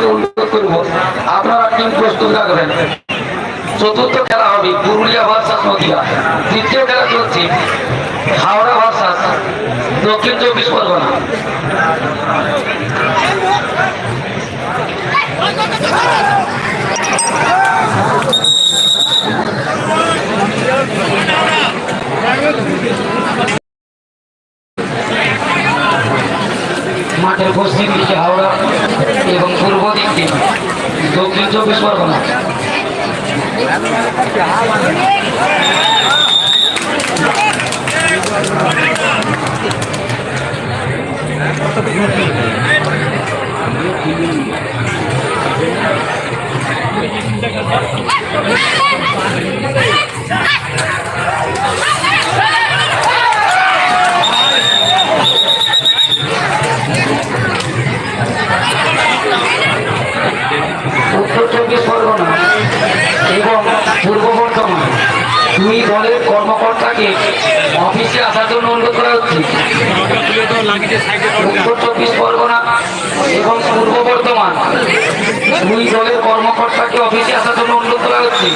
আপনাকে অনুরোধ করব। আপনারা টিম প্রস্তুত রাখবেন চতুর্থ খেলা হবে পুরুলিয়া ভার্সাস নদিয়া। তৃতীয় খেলা চলছে হাওড়া ভার্সাস, দক্ষিণ চব্বিশ পরগনা। মাঠের পশ্চিম হাওড়া এবং দক্ষিণ চব্বিশ পরগনা উত্তর দুই দলের কর্মকর্তাকে অফিসে আসার জন্য অনুরোধ করা হচ্ছে। উত্তর চব্বিশ পরগনা এবং পূর্ব বর্ধমান। দুই দলের কর্মকর্তাকে অফিসে আসার জন্য অনুরোধ করা হচ্ছে।